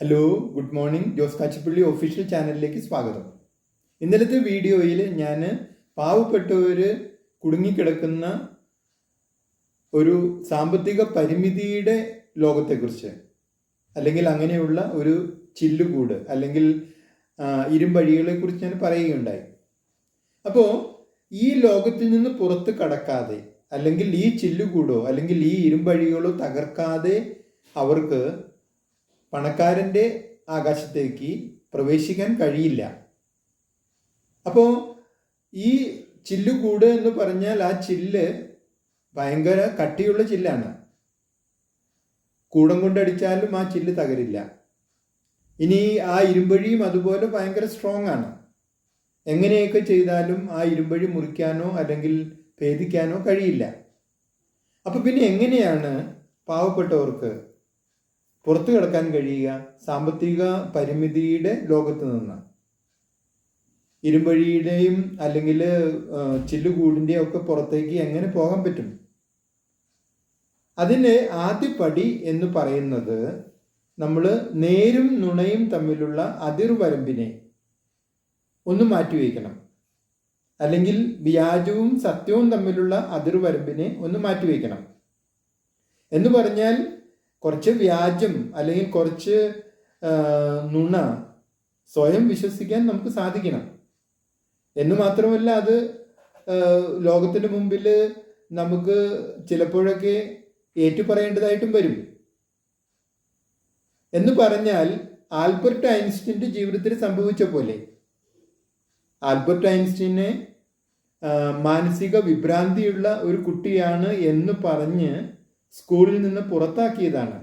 Hello good morning Jose Kachippally official ചാനലിലേക്ക് സ്വാഗതം. ഇന്നലത്തെ വീഡിയോയിൽ ഞാൻ പാവപ്പെട്ടവർ കുടുങ്ങിക്കിടക്കുന്ന ഒരു സാമ്പത്തിക പരിമിതിയുടെ ലോകത്തെക്കുറിച്ച് അല്ലെങ്കിൽ അങ്ങനെയുള്ള ഒരു ചില്ലുകൂട് അല്ലെങ്കിൽ ഇരുമ്പഴികളെക്കുറിച്ച് ഇരുമ്പഴികളെ കുറിച്ച് ഞാൻ പറയുകയുണ്ടായി. അപ്പോൾ ഈ ലോകത്തിൽ നിന്ന് പുറത്ത് കടക്കാതെ അല്ലെങ്കിൽ ഈ ചില്ലുകൂടോ അല്ലെങ്കിൽ ഈ ഇരുമ്പഴികളോ തകർക്കാതെ അവർക്ക് പണക്കാരന്റെ ആകാശത്തേക്ക് പ്രവേശിക്കാൻ കഴിയില്ല. അപ്പോൾ ഈ ചില്ലുകൂട് എന്ന് പറഞ്ഞാൽ ആ ചില്ല് ഭയങ്കര കട്ടിയുള്ള ചില്ലാണ്. കൂടം കൊണ്ടടിച്ചാലും ആ ചില്ല് തകരില്ല. ഇനി ആ ഇരുമ്പഴിയും അതുപോലെ ഭയങ്കര സ്ട്രോങ് ആണ്. എങ്ങനെയൊക്കെ ചെയ്താലും ആ ഇരുമ്പഴി മുറിക്കാനോ അല്ലെങ്കിൽ ഭേദിക്കാനോ കഴിയില്ല. അപ്പൊ പിന്നെ എങ്ങനെയാണ് പാവപ്പെട്ടവർക്ക് പുറത്തു കിടക്കാൻ കഴിയുക സാമ്പത്തിക പരിമിതിയുടെ ലോകത്ത് നിന്ന്. ഇരുമ്പഴിയുടെയും അല്ലെങ്കിൽ ചില്ലുകൂടിന്റെയും ഒക്കെ പുറത്തേക്ക് എങ്ങനെ പോകാൻ പറ്റും? അതിന്റെ ആദ്യ പടി എന്ന് പറയുന്നത് നമ്മൾ നേരും നുണയും തമ്മിലുള്ള അതിർവരമ്പിനെ ഒന്ന് മാറ്റിവെക്കണം അല്ലെങ്കിൽ വ്യാജവും സത്യവും തമ്മിലുള്ള അതിർവരമ്പിനെ ഒന്ന് മാറ്റിവെക്കണം എന്ന് പറഞ്ഞാൽ കുറച്ച് വ്യാജം അല്ലെങ്കിൽ കുറച്ച് നുണ സ്വയം വിശ്വസിക്കാൻ നമുക്ക് സാധിക്കണം. എന്ന് മാത്രമല്ല അത് ലോകത്തിന് മുമ്പിൽ നമുക്ക് ചിലപ്പോഴൊക്കെ ഏറ്റുപറയേണ്ടതായിട്ടും വരും. എന്ന് പറഞ്ഞാൽ ആൽബർട്ട് ഐൻസ്റ്റീന്റെ ജീവിതത്തിൽ സംഭവിച്ച പോലെ ആൽബർട്ട് ഐൻസ്റ്റീനെ മാനസിക വിഭ്രാന്തിയുള്ള ഒരു കുട്ടിയാണ് എന്ന് പറഞ്ഞ് സ്കൂളിൽ നിന്ന് പുറത്താക്കിയതാണ്.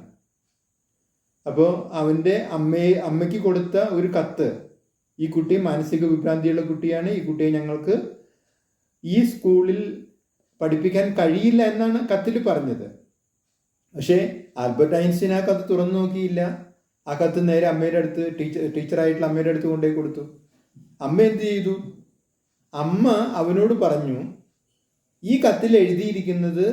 അപ്പോൾ അവന്റെ അമ്മയെ അമ്മയ്ക്ക് കൊടുത്ത ഒരു കത്ത് ഈ കുട്ടി മാനസിക വിഭ്രാന്തിയുള്ള കുട്ടിയാണ് ഈ കുട്ടിയെ ഞങ്ങൾക്ക് ഈ സ്കൂളിൽ പഠിപ്പിക്കാൻ കഴിയില്ല എന്നാണ് കത്തിൽ പറഞ്ഞത്. പക്ഷേ ആൽബർട്ട് ഐൻസ്റ്റീൻ ആ കത്ത് തുറന്നു നോക്കിയില്ല. ആ കത്ത് നേരെ അമ്മയുടെ അടുത്ത് ടീച്ചർ ടീച്ചറായിട്ടുള്ള അമ്മയുടെ അടുത്ത് കൊണ്ടുപോയി കൊടുത്തു. അമ്മ എന്ത് ചെയ്തു? അമ്മ അവനോട് പറഞ്ഞു ഈ കത്തിൽ എഴുതിയിരിക്കുന്നത്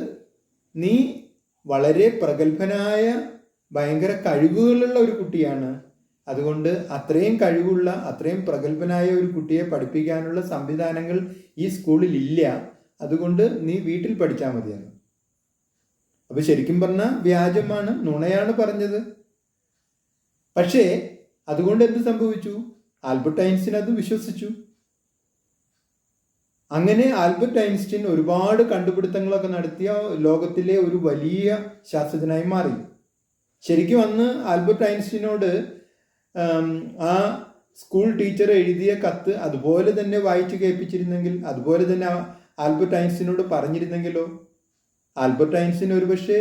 നീ വളരെ പ്രഗത്ഭനായ ഭയങ്കര കഴിവുകളുള്ള ഒരു കുട്ടിയാണ്. അതുകൊണ്ട് അത്രയും കഴിവുള്ള അത്രയും പ്രഗത്ഭനായ ഒരു കുട്ടിയെ പഠിപ്പിക്കാനുള്ള സംവിധാനങ്ങൾ ഈ സ്കൂളിൽ ഇല്ല അതുകൊണ്ട് നീ വീട്ടിൽ പഠിച്ചാൽ മതിയെന്ന് അപ്പൊ ശരിക്കും പറഞ്ഞാൽ വ്യാജമാണ് നുണയാണ് പറഞ്ഞത്. പക്ഷേ അതുകൊണ്ട് എന്ത് സംഭവിച്ചു? ആൽബർട്ട് ഐൻസ്റ്റീൻ അത് വിശ്വസിച്ചു. അങ്ങനെ ആൽബർട്ട് ഐൻസ്റ്റീൻ ഒരുപാട് കണ്ടുപിടുത്തങ്ങളൊക്കെ നടത്തിയ ലോകത്തിലെ ഒരു വലിയ ശാസ്ത്രജ്ഞനായി മാറി. ശരിക്കും അന്ന് ആൽബർട്ട് ഐൻസ്റ്റീനോട് ആ സ്കൂൾ ടീച്ചർ എഴുതിയ കത്ത് അതുപോലെ തന്നെ വായിച്ചു കേൾപ്പിച്ചിരുന്നെങ്കിൽ അതുപോലെ തന്നെ ആൽബർട്ട് ഐൻസ്റ്റീനോട് പറഞ്ഞിരുന്നെങ്കിലോ? ആൽബർട്ട് ഐൻസ്റ്റീൻ ഒരുപക്ഷെ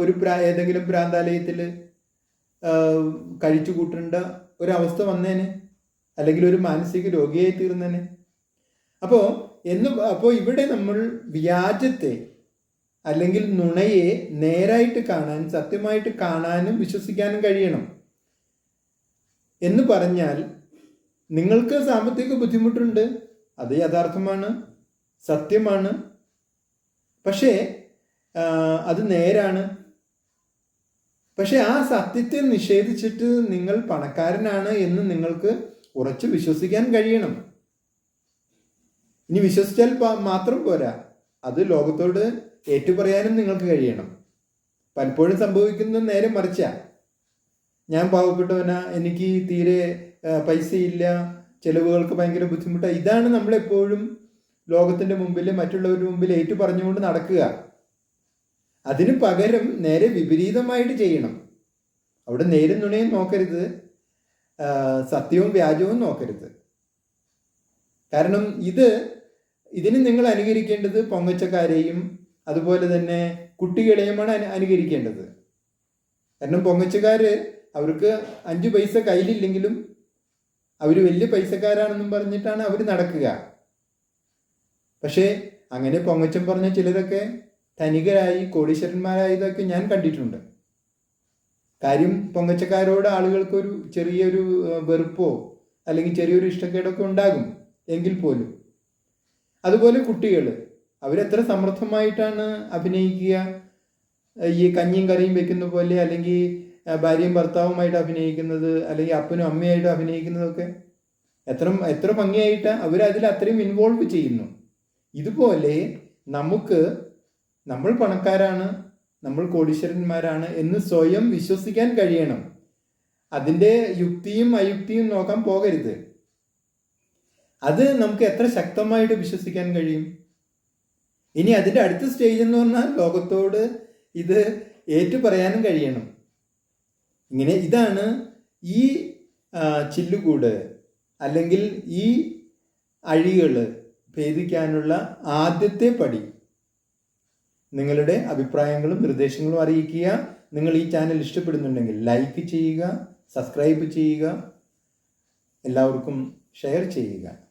ഒരു പ്രാ ഏതെങ്കിലും ഭ്രാന്താലയത്തിൽ കഴിച്ചു കൂട്ടേണ്ട ഒരവസ്ഥ വന്നേനെ. അല്ലെങ്കിൽ ഒരു മാനസിക രോഗിയായി തീർന്നേനെ അപ്പോൾ എന്ന് അപ്പോൾ ഇവിടെ നമ്മൾ വ്യാജത്തെ അല്ലെങ്കിൽ നുണയെ നേരായിട്ട് കാണാൻ സത്യമായിട്ട് കാണാനും വിശ്വസിക്കാനും കഴിയണം. എന്ന് പറഞ്ഞാൽ നിങ്ങൾക്ക് സാമ്പത്തിക ബുദ്ധിമുട്ടുണ്ട് അത് യഥാർത്ഥമാണ് സത്യമാണ്. പക്ഷേ അത് നേരാണ്. പക്ഷേ ആ സത്യത്തെ നിഷേധിച്ചിട്ട് നിങ്ങൾ പണക്കാരനാണ് എന്ന് നിങ്ങൾക്ക് ഉറച്ചു വിശ്വസിക്കാൻ കഴിയണം. ഇനി വിശ്വസിച്ചാൽ മാത്രം പോരാ. അത് ലോകത്തോട് ഏറ്റുപറയാനും നിങ്ങൾക്ക് കഴിയണം. പലപ്പോഴും സംഭവിക്കുന്നത് നേരെ മറിച്ചാ. ഞാൻ പാവപ്പെട്ടവനാ എനിക്ക് തീരെ പൈസയില്ല ചെലവുകൾക്ക് ഭയങ്കര ബുദ്ധിമുട്ടാണ് ഇതാണ് നമ്മളെപ്പോഴും ലോകത്തിന്റെ മുമ്പിൽ മറ്റുള്ളവരുടെ മുമ്പിൽ ഏറ്റു പറഞ്ഞുകൊണ്ട് നടക്കുക. അതിന് പകരം നേരെ വിപരീതമായിട്ട് ചെയ്യണം. അവിടെ നേരും നുണയും നോക്കരുത്. സത്യവും വ്യാജവും നോക്കരുത്. കാരണം ഇത് ഇതിന് നിങ്ങൾ അനുകരിക്കേണ്ടത് പൊങ്ങച്ചക്കാരെയും അതുപോലെ തന്നെ കുട്ടികളെയുമാണ് അനു- അനുകരിക്കേണ്ടത്. കാരണം പൊങ്ങച്ചക്കാര് അവർക്ക് അഞ്ച് പൈസ കയ്യിലില്ലെങ്കിലും അവർ വലിയ പൈസക്കാരാണെന്നും പറഞ്ഞിട്ടാണ് അവർ നടക്കുക. പക്ഷേ അങ്ങനെ പൊങ്ങച്ചം പറഞ്ഞ ചിലരൊക്കെ ധനികരായി കോടീശ്വരന്മാരായതൊക്കെ ഞാൻ കണ്ടിട്ടുണ്ട്. കാര്യം പൊങ്ങച്ചക്കാരോട് ആളുകൾക്കൊരു ചെറിയൊരു വെറുപ്പോ അല്ലെങ്കിൽ ചെറിയൊരു ഇഷ്ടക്കേടൊക്കെ ഉണ്ടാകും. എങ്കിൽ പോലും. അതുപോലെ കുട്ടികൾ അവരെത്ര സമർത്ഥമായിട്ടാണ് അഭിനയിക്കുക? ഈ കഞ്ഞിയും കറിയും വെക്കുന്ന പോലെ അല്ലെങ്കിൽ ഭാര്യയും ഭർത്താവുമായിട്ട് അഭിനയിക്കുന്നത് അല്ലെങ്കിൽ അപ്പനും അമ്മയായിട്ട് അഭിനയിക്കുന്നതൊക്കെ എത്ര എത്ര ഭംഗിയായിട്ട് അവർ അതിൽ അത്രയും ഇൻവോൾവ് ചെയ്യുന്നു. ഇതുപോലെ നമുക്ക് നമ്മൾ പണക്കാരാണ് നമ്മൾ കോടീശ്വരന്മാരാണ് എന്ന് സ്വയം വിശ്വസിക്കാൻ കഴിയണം. അതിന്റെ യുക്തിയും അയുക്തിയും നോക്കാൻ പോകരുത്. അത് നമുക്ക് എത്ര ശക്തമായിട്ട് വിശ്വസിക്കാൻ കഴിയും? ഇനി അതിന്റെ അടുത്ത സ്റ്റേജ് എന്ന് പറഞ്ഞാൽ ലോകത്തോട് ഇത് ഏറ്റു പറയാനും കഴിയണം. ഇങ്ങനെ ഇതാണ് ഈ ചില്ലുകൂട് അല്ലെങ്കിൽ ഈ അഴികൾ ഭേദിക്കാനുള്ള ആദ്യത്തെ പടി. നിങ്ങളുടെ അഭിപ്രായങ്ങളും നിർദ്ദേശങ്ങളും അറിയിക്കുക. നിങ്ങൾ ഈ ചാനൽ ഇഷ്ടപ്പെടുന്നുണ്ടെങ്കിൽ ലൈക്ക് ചെയ്യുക സബ്സ്ക്രൈബ് ചെയ്യുക. എല്ലാവർക്കും ഷെയർ ചെയ്യുക.